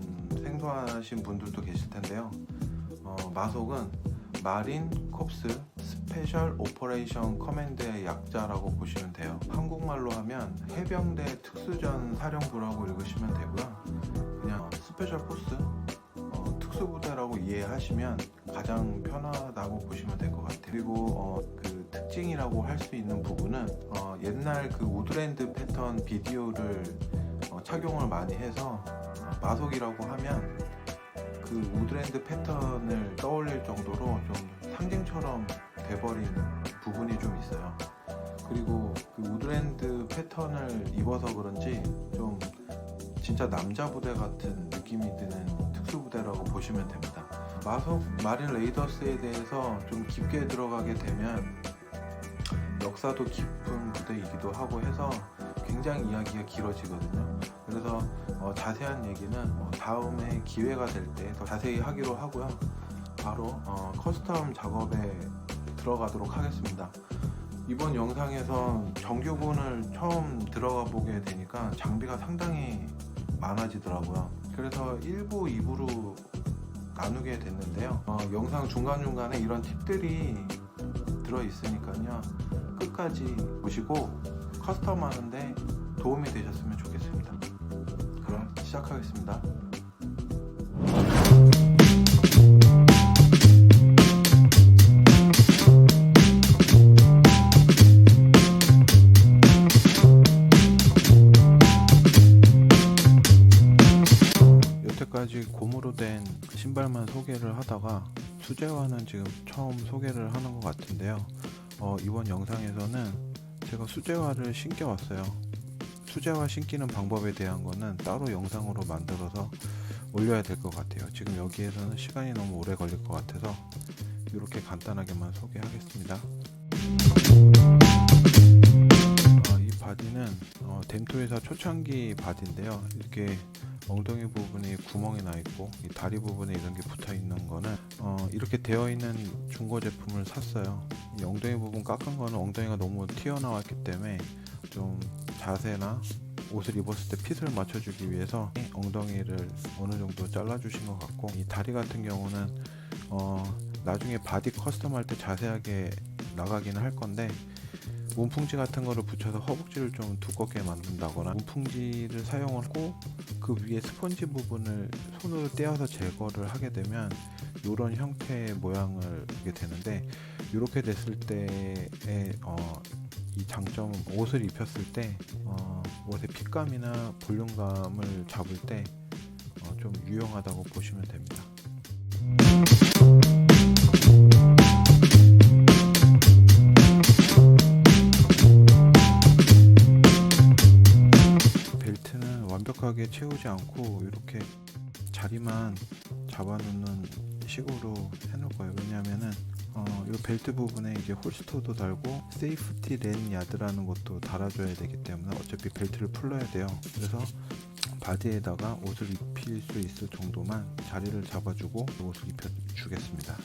좀 생소하신 분들도 계실 텐데요. 어, 마속은 마린 콥스 스페셜 오퍼레이션 커맨드의 약자라고 보시면 돼요. 한국말로 하면 해병대 특수전 사령부라고 읽으시면 되고요. 그냥 스페셜 포스 어, 특수부대라고 이해하시면 가장 편하다고 보시면 될 것 같아요. 그리고 어, 그 특징이라고 할 수 있는 부분은 어, 옛날 그 우드랜드 패턴 비디오를 어, 착용을 많이 해서 어, 마속이라고 하면 그 우드랜드 패턴을 떠올릴 정도로 좀 상징처럼 돼버린 부분이 좀 있어요. 그리고 그 우드랜드 패턴을 입어서 그런지 좀 진짜 남자 부대 같은 느낌이 드는 특수부대라고 보시면 됩니다. 마속 마린 레이더스에 대해서 좀 깊게 들어가게 되면 역사도 깊은 부대이기도 하고 해서 굉장히 이야기가 길어지거든요. 그래서 어, 자세한 얘기는 어, 다음에 기회가 될 때 더 자세히 하기로 하고요. 바로 어, 커스텀 작업에 들어가도록 하겠습니다. 이번 영상에서 정규군을 처음 들어가 보게 되니까 장비가 상당히 많아지더라고요. 그래서 1부, 2부로 나누게 됐는데요. 어, 영상 중간중간에 이런 팁들이 들어있으니까요. 끝까지 보시고 커스텀 하는데 도움이 되셨으면 좋겠습니다. 시작하겠습니다. 여태까지 고무로 된 신발만 소개를 하다가 수제화는 지금 처음 소개를 하는 것 같은데요. 어, 이번 영상에서는 제가 수제화를 신겨 왔어요. 수제화 신기는 방법에 대한 거는 따로 영상으로 만들어서 올려야 될 것 같아요. 지금 여기에서는 시간이 너무 오래 걸릴 것 같아서 이렇게 간단하게만 소개하겠습니다. 어, 이 바디는 어, 댐토회사 초창기 바디인데요. 이렇게 엉덩이 부분에 구멍이 나 있고 이 다리 부분에 이런 게 붙어 있는 거는 어, 이렇게 되어 있는 중고 제품을 샀어요. 이 엉덩이 부분 깎은 거는 엉덩이가 너무 튀어나왔기 때문에 좀 자세나 옷을 입었을 때 핏을 맞춰주기 위해서 엉덩이를 어느 정도 잘라주신 것 같고 이 다리 같은 경우는 어, 나중에 바디 커스텀 할 때 자세하게 나가기는 할 건데 문풍지 같은 거를 붙여서 허벅지를 좀 두껍게 만든다거나 문풍지를 사용하고 그 위에 스펀지 부분을 손으로 떼어서 제거를 하게 되면 이런 형태의 모양을 보게 되는데 이렇게 됐을 때의 어, 이 장점은 옷을 입혔을 때 어, 옷의 핏감이나 볼륨감을 잡을 때 어, 좀 유용하다고 보시면 됩니다. 벨트는 완벽하게 채우지 않고 이렇게 자리만 잡아놓는 식으로 해놓을 거예요. 왜냐하면은 어, 이 벨트 부분에 이제 홀스터도 달고 세이프티 렌 야드라는 것도 달아줘야 되기 때문에 어차피 벨트를 풀러야 돼요. 그래서 바디에다가 옷을 입힐 수 있을 정도만 자리를 잡아주고 옷을 입혀주겠습니다.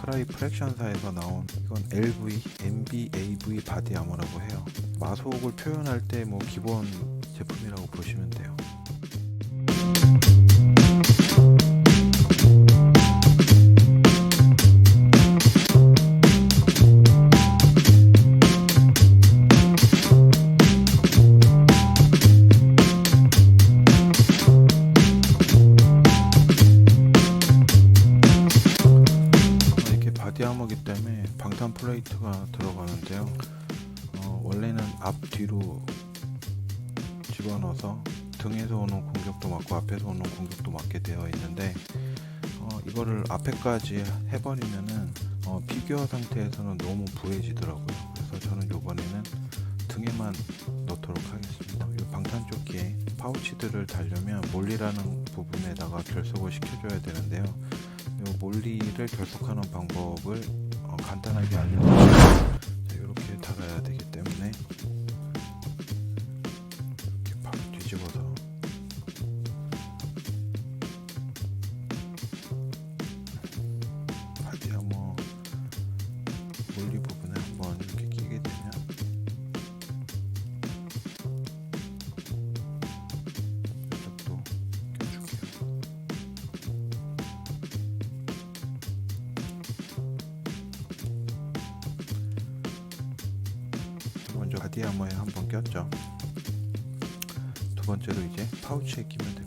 크라이 프랙션사에서 나온 이건 LV, MBAV 바디 아머라고 해요. 마속을 표현할 때 뭐 기본 제품이라고 보시면 돼요. 맞게 되어 있는데 어, 이거를 앞에까지 해버리면은 어, 피규어 상태에서는 너무 부해지더라고요. 그래서 저는 이번에는 등에만 넣도록 하겠습니다. 이 방탄조끼에 파우치들을 달려면 몰리라는 부분에다가 결속을 시켜줘야 되는데요. 이 몰리를 결속하는 방법을 어, 간단하게 알려드리면 이렇게 달아야 되기 때문에 바디아머에 한번 꼈죠. 두 번째로 이제 파우치에 끼면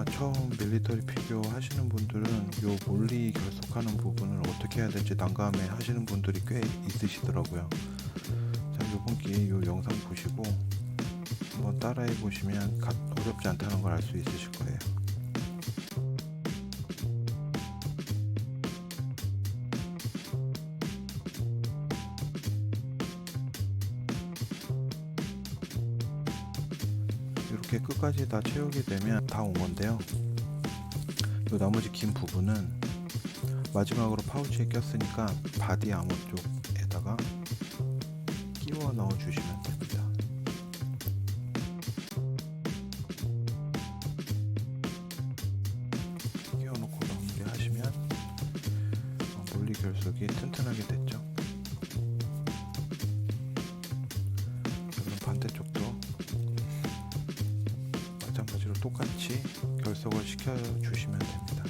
아마 처음 밀리터리 피규어 하시는 분들은 요 몰리 결속하는 부분을 어떻게 해야 될지 난감해 하시는 분들이 꽤 있으시더라고요. 자, 요번 기회에 요 영상 보시고 한번 따라해 보시면 가- 어렵지 않다는 걸 알 수 있으실 거예요. 이렇게 끝까지 다 채우게 되면 다 온 건데요. 이 나머지 긴 부분은 마지막으로 파우치에 꼈으니까 바디 아머 쪽에다가 끼워 넣어 주시면 됩니다. 똑같이 결속을 시켜 주시면 됩니다.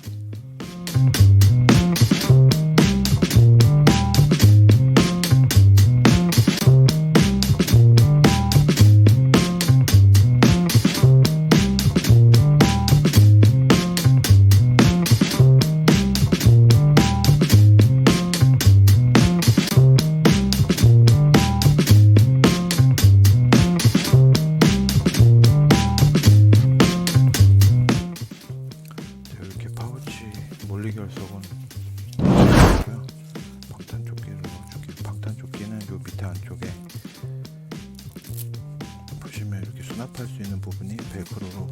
결속은 넣어주고요. 방탄 조끼를 넣어줄게요. 방탄 조끼는 요 밑에 안쪽에 보시면 이렇게 수납할 수 있는 부분이 벨크로로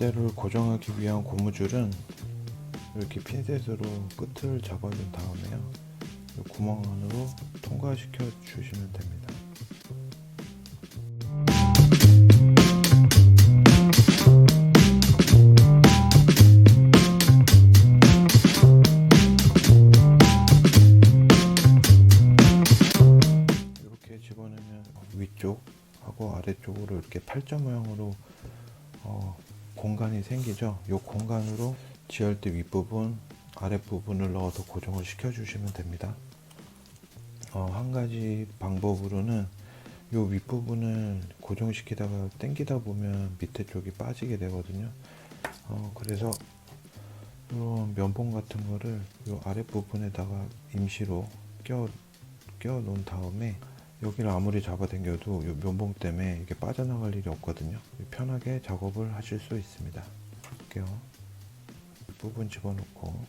자, 지혈대를 고정하기 위한 고무줄은 이렇게 핀셋으로 끝을 잡아준 다음에요. 이 구멍 안으로 통과시켜 주시면 됩니다. 이렇게 집어넣으면 위쪽하고 아래쪽으로 이렇게 팔자 모양으로 어, 공간이 생기죠. 이 공간으로 지혈대 윗부분, 아랫부분을 넣어서 고정을 시켜주시면 됩니다. 어, 한 가지 방법으로는 이 윗부분을 고정시키다가 당기다 보면 밑에 쪽이 빠지게 되거든요. 어, 그래서 이런 면봉 같은 거를 이 아랫부분에다가 임시로 껴, 껴 놓은 다음에 여기를 아무리 잡아당겨도 이 면봉 때문에 이게 빠져나갈 일이 없거든요. 편하게 작업을 하실 수 있습니다. 볼게요. 부분 집어넣고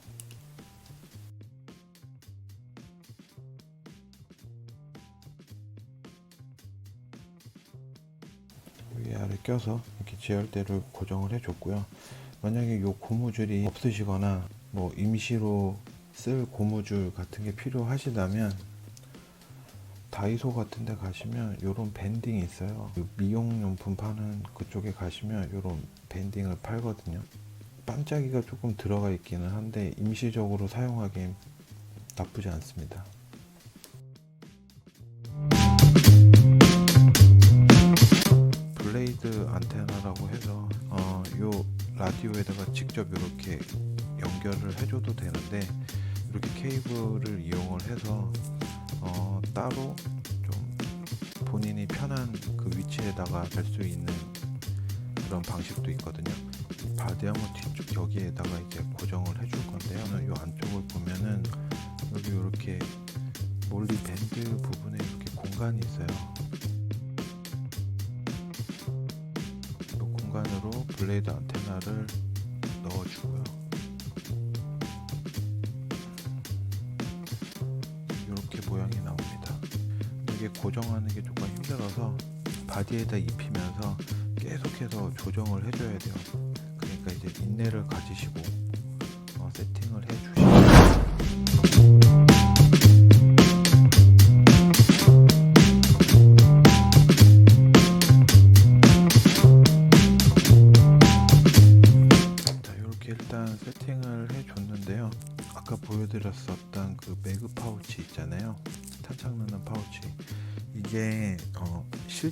위아래 껴서 이렇게 지혈대를 고정을 해줬고요. 만약에 이 고무줄이 없으시거나 뭐 임시로 쓸 고무줄 같은 게 필요하시다면 다이소 같은 데 가시면 이런 밴딩이 있어요. 그 미용용품 파는 그쪽에 가시면 이런 밴딩을 팔거든요. 반짝이가 조금 들어가 있기는 한데 임시적으로 사용하기엔 나쁘지 않습니다. 블레이드 안테나라고 해서 어, 요 라디오에다가 직접 이렇게 연결을 해줘도 되는데 이렇게 케이블을 이용을 해서 어, 따로 좀 본인이 편한 그 위치에다가 달수 있는 그런 방식도 있거든요. 바디아머 뒤쪽 여기에다가 이제 고정을 해줄 건데요. 이 안쪽을 보면은 여기 이렇게 몰리 밴드 부분에 이렇게 공간이 있어요. 이 공간으로 블레이드 안테나를 넣어주고요. 고정하는 게 조금 힘들어서 바디에다 입히면서 계속해서 조정을 해줘야 돼요. 그러니까 이제 인내를 가지시고 어, 세팅을 해주시고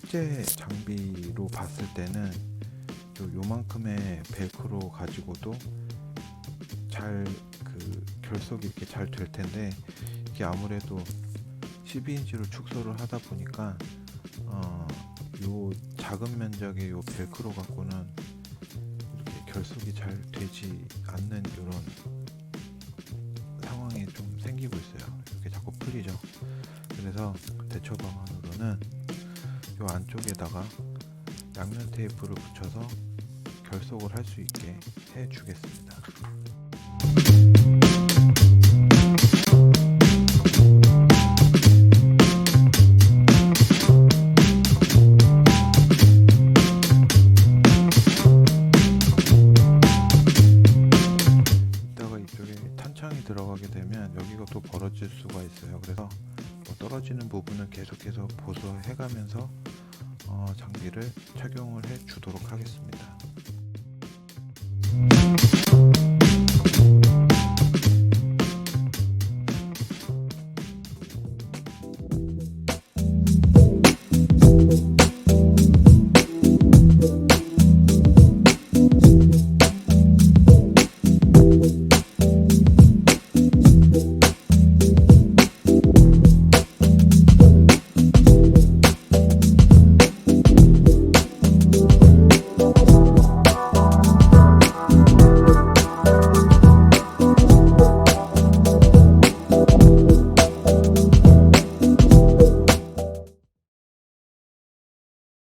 실제 장비로 봤을 때는 요, 요만큼의 벨크로 가지고도 잘 그 결속이 이렇게 잘 될 텐데 이게 아무래도 12인치로 축소를 하다 보니까 어, 요 작은 면적의 요 벨크로 갖고는 이렇게 결속이 잘 되지 않는 이런 상황이 좀 생기고 있어요. 이렇게 자꾸 풀리죠. 그래서 대처 방안으로는 이 안쪽에다가 양면 테이프를 붙여서 결속을 할 수 있게 해 주겠습니다.